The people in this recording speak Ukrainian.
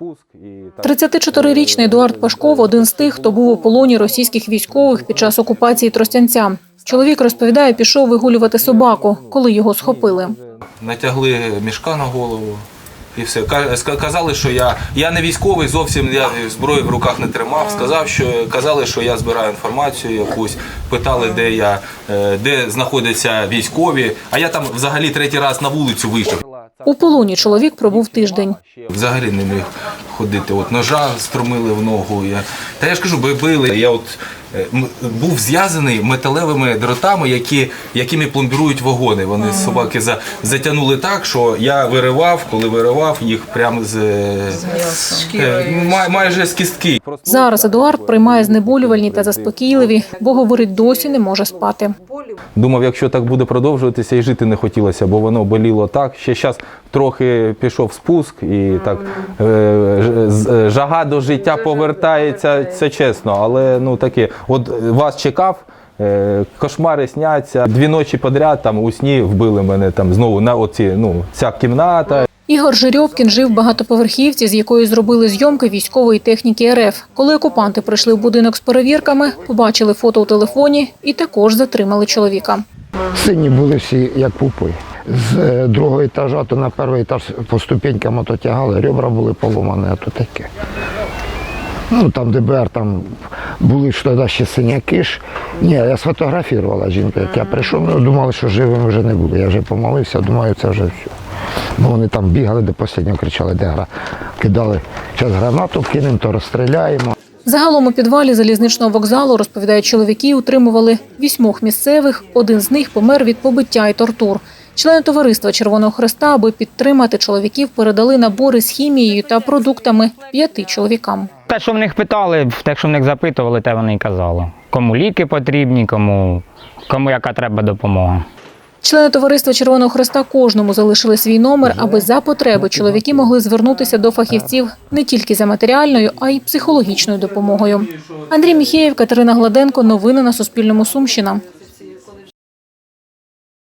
спуск і так. 34-річний Едуард Пашков один з тих, хто був у полоні російських військових під час окупації Тростянця. Чоловік розповідає, пішов вигулювати собаку, коли його схопили. натягли мішка на голову. І все. Ка- Казали, що я, я не військовий, зовсім я зброї в руках не тримав. Сказав, що казали, що я збираю інформацію якусь, питали, де я, е, де знаходяться військові. А я там взагалі третій раз на вулицю вийшов. У полоні чоловік пробув тиждень. Взагалі не міг ходити. От ножа струмили в ногу. Я... Та я ж кажу, бо били. Я от був зв'язаний металевими дротами, які, якими пломбірують вагони. Вони собаки за, затягнули так, що я виривав, коли виривав їх прямо з, е, май- майже з кістки. Зараз Едуард приймає знеболювальні та заспокійливі, бо говорить, досі не може спати. Думав, якщо так буде продовжуватися, і жити не хотілося, бо воно боліло так. Ще зараз трохи пішов спуск, і так е, ж- з- жага до життя повертається, це чесно. Але ну таке, от вас чекав. е, Кошмари сняться. Дві ночі подряд там у сні вбили мене там знову на оці, ну, ця кімната. Ігор Жирьовкін жив в багатоповерхівці, з якої зробили зйомки військової техніки РФ. Коли окупанти прийшли в будинок з перевірками, побачили фото у телефоні і також затримали чоловіка. Сині були всі як пупи. З е, другого етажа то на перший етаж по ступенькам ото тягали, ребра були поломані, а то таке. Ну там ДБР, там були ж тоді ще синяки ж. Ні, я сфотографувала жінку, як я прийшов, ну думали, що живим вже не буде. Я вже помолився, думаю, це вже все. Бо вони там бігали до останнього, кричали, де гра. Кидали, зараз гранату кинемо, то розстріляємо. Загалом у підвалі залізничного вокзалу, розповідають чоловіки, утримували вісьмох місцевих. Один з них помер від побиття і тортур. Члени товариства Червоного Хреста, аби підтримати чоловіків, передали набори з хімією та продуктами п'яти чоловікам. Те, що в них питали, те, що в них запитували, те вони й казали. Кому ліки потрібні, кому, кому яка треба допомога. Члени товариства Червоного Хреста кожному залишили свій номер, аби за потреби чоловіки могли звернутися до фахівців не тільки за матеріальною, а й психологічною допомогою. Андрій Міхеєв, Катерина Гладенко. Новини на Суспільному. Сумщина.